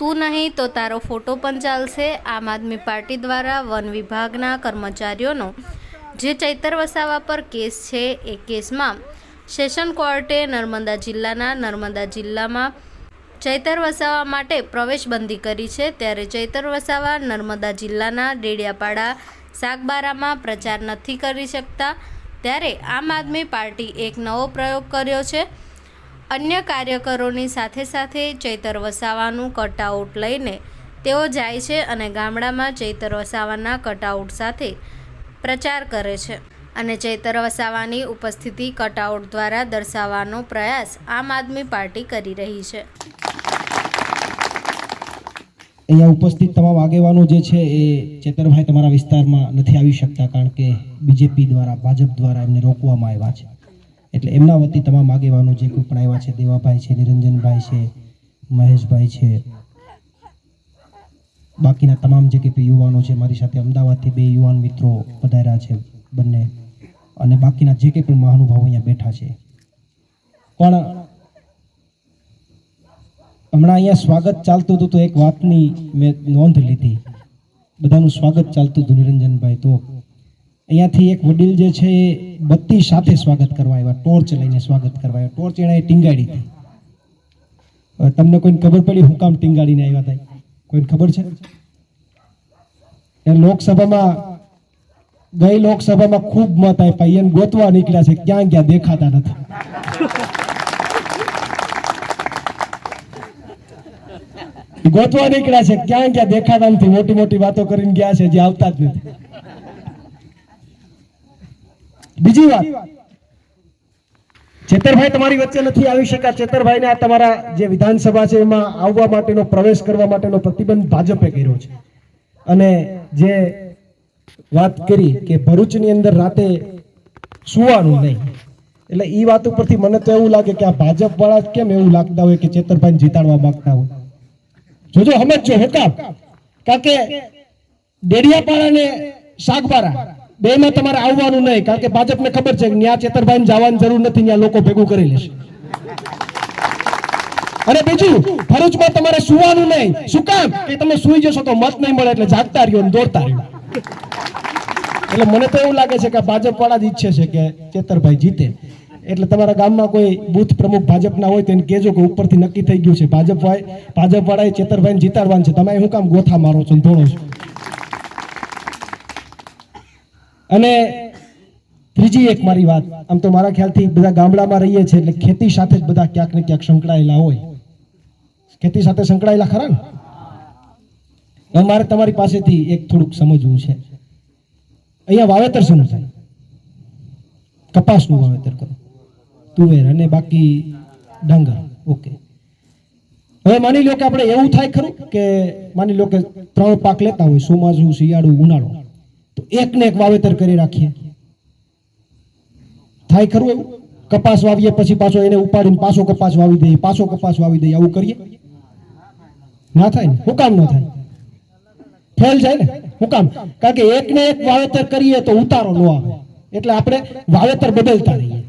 તું નહીં તો તારો ફોટો પણ ચાલશે આમ આદમી પાર્ટી દ્વારા વન વિભાગના કર્મચારીઓનો. જે ચૈતર વસાવા પર કેસ છે એ કેસમાં સેશન કોર્ટે નર્મદા જિલ્લાના નર્મદા જિલ્લામાં ચૈતર વસાવા માટે પ્રવેશબંધી કરી છે. ત્યારે ચૈતર વસાવા નર્મદા જિલ્લાના ડેડિયાપાડા સાગબારામાં પ્રચાર નથી કરી શકતા. ત્યારે આમ આદમી પાર્ટી એક નવો પ્રયોગ કર્યો છે. અન્ય કાર્યકરોની સાથે સાથે ચૈતર વસાવાનું કટઆઉટ લઈને તેઓ જાય છે અને ગામડામાં ચૈતર વસાવાના કટઆઉટ સાથે પ્રચાર કરે છે. અને ચૈતર વસાવાની ઉપસ્થિતિ કટઆઉટ દ્વારા દર્શાવવાનો પ્રયાસ આમ આદમી પાર્ટી કરી રહી છે. અહીંયા ઉપસ્થિત તમામ આગેવાનો જે છે એ ચેતરભાઈ તમારા વિસ્તારમાં નથી આવી શકતા કારણ કે બીજેપી દ્વારા, ભાજપ દ્વારા એમને રોકવામાં આવ્યા છે. એટલે એમના વતી તમામ આગેવાનો જે કોઈ પણ આવ્યા છે, દેવાભાઈ છે, નિરંજનભાઈ છે, મહેશભાઈ છે, બાકીના તમામ જે કંઈ યુવાનો છે, મારી સાથે અમદાવાદથી બે યુવાન મિત્રો પધાર્યા છે બંને. અને બાકીના જે કંઈ પણ મહાનુભાવો અહીંયા બેઠા છે. પણ હમણાં અહીંયા સ્વાગત ચાલતું હતું તો એક વાતની મેં નોંધ લીધી. બધાનું સ્વાગત ચાલતું હતું નિરંજનભાઈ. તો અહીંયાથી એક વડીલ જે છે એ બત્તી સાથે સ્વાગત કરવા આવ્યા, ટોર્ચ લઈને સ્વાગત કરવા આવ્યા. ટોર્ચ એણે ટીંગાડી હતી. તમને કોઈને ખબર પડી હું કામ ટીંગાડીને આવ્યા હતા કોઈને ખબર છે? એ લોકસભામાં, ગઈ લોકસભામાં ખૂબ મત આપ્યા. એને ગોતવા નીકળ્યા છે, ક્યાં ક્યાં દેખાતા નથી. ગોતવા નીકળ્યા છે, ક્યાં ક્યાં દેખાતા નથી. મોટી મોટી વાતો કરીને ગયા છે જે આવતા જ નથી. બીજી વાત. ચેતરભાઈ તમારી વચ્ચે નથી આવી શક્યા. ચેતરભાઈને આ તમારા જે વિધાનસભા છે એમાં આવવા માટેનો, પ્રવેશ કરવા માટેનો પ્રતિબંધ ભાજપે કર્યો છે. અને જે વાત કરી કે ભરૂચની અંદર રાતે સુવાનું નહીં. એટલે એ વાત ઉપરથી મને તો એવું લાગે કે આ ભાજપ વાળા કેમ એવું લાગતા હોય કે ચેતરભાઈને જીતાડવા માંગતા હોય? જોજો સમજજો હું કામ? કારણ કે ડેડિયાપાળા ને શાકબારા બે માં તમારે આવવાનું નહીં, કારણ કે ભાજપને ખબર છે કે ત્યાં ચેતરભાઈ જવાની જરૂર નથી ત્યાં લોકો ભેગું કરી લેશે. અને બીજું, ભરૂચમાં તમારે સુવાનું નહીં. શું કામ? કે તમે સુઈ જશો તો મત નહીં મળે એટલે જાગતા રહ્યો ને દોડતા રહ્યો. એટલે મને તો એવું લાગે છે કે ભાજપ વાળા જ ઈચ્છે છે કે ચેતરભાઈ જીતે. એટલે તમારા ગામમાં કોઈ બુથ પ્રમુખ ભાજપના હોય તો એને કહેજો કે ઉપરથી નક્કી થઈ ગયું છે ભાજપ ભાઈ ભાજપ વાળાએ ચેતરભાઈને જીતાડવાનું છે. તમે શું કામ ગોથા મારો છો ને ધોળો છો? અને ત્રીજી એક મારી વાત, આમ તો મારા ખ્યાલથી બધા ગામડામાં રહીએ છીએ એટલે ખેતી સાથે જ બધા ક્યાંક ને ક્યાંક સંકળાયેલા હોય. ખેતી સાથે સંકળાયેલા ખરા ને? મારે તમારી પાસેથી એક થોડુંક સમજવું છે. અહીંયા વાવેતર શું થાય? કપાસનું વાવેતર કરો. તુવેર અને બાકી ડાંગર. ઓકે. હવે માની લો કે આપણે એવું થાય ખરું કે માની લો કે ત્રણ પાક લેતા હોય ચોમાસું શિયાળું, ઉનાળો. તો એક ને એક વાવેતર કરી રાખીએ. થાય ખરું એવું? કપાસ વાવીએ પછી પાછો એને ઉપાડીને પાછો કપાસ વાવી દઈએ, પાછો કપાસ વાવી દઈએ, આવું કરીએ? ના થાય ને? હું ન થાય? ફેલ જાય ને? હું કામ? કારણ કે એક ને એક વાવેતર કરીએ તો ઉતારો ન આવે. એટલે આપણે વાવેતર બદલતા રહીએ.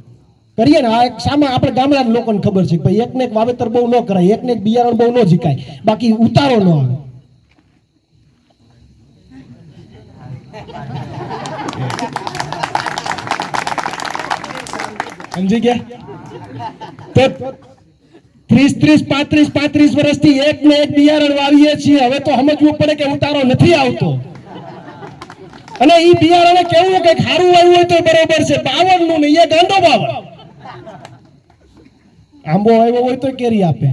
કરીએ ને? આ એક સામા આપણે ગામડા લોકોને ખબર છે ભાઈ એક ને એક વાવેતર બહુ ન કરાય એક ને એક બિયારણ બહુ ન જીકાય. બાકી ઉતારો ન આવે. સમજી ગયા? ત્રીસ ત્રીસ, પાંત્રીસ પાંત્રીસ વર્ષથી એક ને એક બિયારણ વાવીએ છીએ. હવે તો સમજવું પડે કે ઉતારો નથી આવતો. અને એ બિયારણે કેવું કે ખારું આવ્યું હોય તો બરોબર છે. બાવનનું નહીં, એ ગાંડો બાવન. આંબો આવ્યો હોય તો કેરી આપે.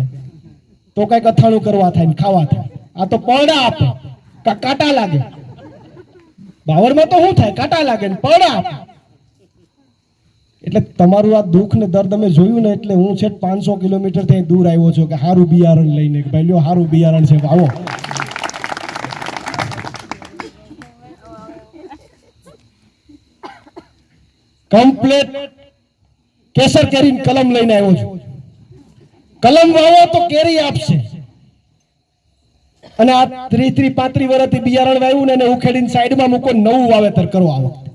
તો કઈ અથાણું કરવા થાય ખાવા થાય. આ તો પડા આપે. કાંટા લાગે. બાવરમાં તો શું થાય? કાંટા લાગે ને પડા આપે. એટલે તમારું આ દુઃખ ને દર્દ અમે જોયું ને એટલે હું છેક પાંચસો કિલોમીટર ત્યાં દૂર આવ્યો છું કે સારું બિયારણ લઈને કે ભાઈ લ્યો સારું બિયારણ છે, આવો. કમ્પ્લેટ કેસર કેરી કલમ લઈને આવ્યો છું. કલમ વાવો તો કેરી આપશે. અને આ ત્રી ત્રી પાંત્રી વર્ષથી બિયારણ વાવ્યું ને એને ઉખેડીને સાઈડમાં મૂકો, નવું વાવેતર કરો આ વખતે.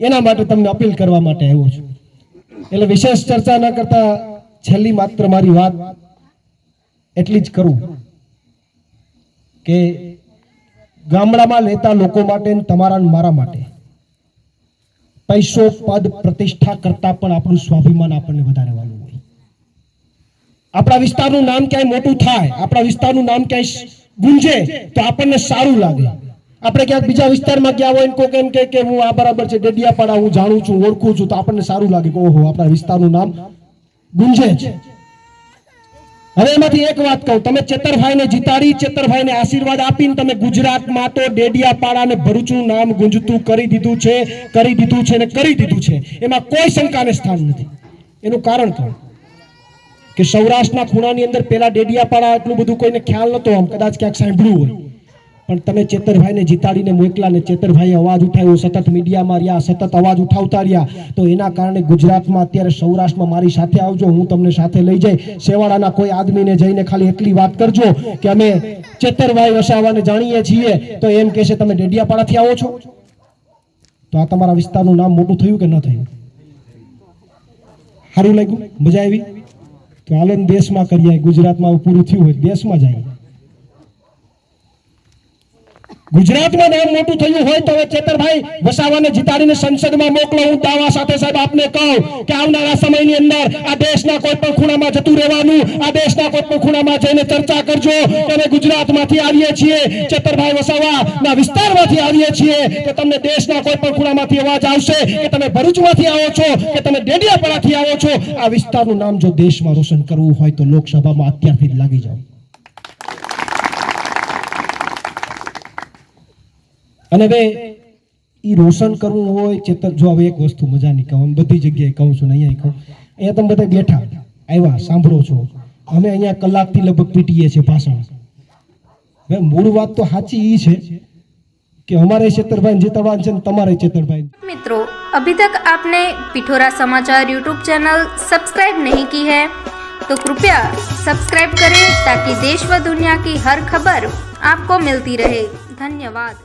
એના માટે તમને અપીલ કરવા માટે આવ્યો છું. એટલે વિશેષ ચર્ચા ન કરતા છેલ્લી માત્ર મારી વાત એટલી જ કરું કે ગામડામાં લેતા લોકો માટે તમારા મારા માટે પૈસો પદ પ્રતિષ્ઠા કરતા પણ આપણું સ્વાભિમાન આપણને વધારે વાળું હોય. આપણા વિસ્તારનું નામ ક્યાંય મોટું થાય, આપણા વિસ્તારનું નામ ક્યાંય ગુંજે તો આપણને સારું લાગે. આપણે ક્યાંક બીજા વિસ્તારમાં ગયા હોય કોઈ એમ કે હું આ બરાબર છે, ડેડિયાપાડા હું જાણું છું, ઓળખું છું, તો આપણને સારું લાગે કે ઓહો, આપણા વિસ્તારનું નામ ગુંજે હવે એમાંથી એક વાત કહું, તમે ચેતરભાઈને જીતાડી ચેતરભાઈને આશીર્વાદ આપીને તમે ગુજરાતમાં તો ડેડિયાપાડા ને ભરૂચનું નામ ગુંજતું કરી દીધું છે, કરી દીધું છે ને કરી દીધું છે. એમાં કોઈ શંકાને સ્થાન નથી. એનું કારણ કહું કે સૌરાષ્ટ્રના ખૂણાની અંદર પેલા ડેડિયાપાડા એટલું બધું કોઈને ખ્યાલ નતો આમ, કદાચ ક્યાંક સાંભળ્યું હોય. પણ તમે ચેતરભાઈને જીતાડીને મોકલા ને ચેતરભાઈએ અવાજ ઉઠાવ્યો. સતત મીડિયામાં રહ્યા, સતત અવાજ ઉઠાવતા રહ્યા. તો એના કારણે ગુજરાતમાં અત્યારે સૌરાષ્ટ્રમાં મારી સાથે આવજો, હું તમને સાથે લઈ જઈ. શેવાળાના કોઈ આદમીને જઈને ખાલી એટલી વાત કરજો કે અમે ચેતરભાઈ વસાવાને જાણીએ છીએ. તો એમ કહેશે, તમે ડેડિયાપાડાથી આવો છો? તો આ તમારા વિસ્તારનું નામ મોટું થયું કે ન થયું? સારું લાગ્યું? મજા આવી? તો આલન દેશમાં કરીએ. ગુજરાતમાં પૂરું થયું હોય દેશમાં જઈએ ગુજરાતમાં નામ મોટું થયું હોય તો હવે ચેતરભાઈ વસાવાને જીતાડીને સંસદમાં મોકલો. હું દાવા સાથે સાહેબ આપને કહું કે આવનારા સમયની અંદર આ દેશના કોઈ પણ ખૂણામાં જતું રહેવાનું, આ દેશના કોઈ પણ ખૂણામાં જઈને ચર્ચા કરજો કે ગુજરાતમાંથી આવીએ છીએ. ચેતરભાઈ વસાવાના વિસ્તારમાંથી આવીએ છીએ કે તમને દેશના કોઈ પણ ખૂણામાંથી અવાજ આવશે કે તમે ભરૂચમાંથી આવો છો, કે તમે ડેડિયાપાડાથી આવો છો. આ વિસ્તારનું નામ જો દેશમાં રોશન કરવું હોય તો લોકસભામાં અત્યારથી લાગી જાઓ. અને હવે ઈ રોશન કરવું હોય ચેતર જો હવે એક વસ્તુ મજાની કહું આમ બધી જગ્યાએ કહું છું ને અહીંયા કહું અહીંયા તમે બધા બેઠા આવ્યા સાંભળો છો અમે અહીંયા કલાકથી લગભગ પીટીએ છીએ ભાષણ હવે મૂળ વાત તો સાચી ઈ છે કે અમારે ચેતરભાઈ જીતવાનું છે ને તમારે ચેતરભાઈ मित्रों अभी तक आपने पिठोरा समाचार यूट्यूब चैनल सब्सक्राइब नहीं की है तो कृपया सब्सक्राइब करें ताकि देश व दुनिया की हर खबर आपको मिलती रहे धन्यवाद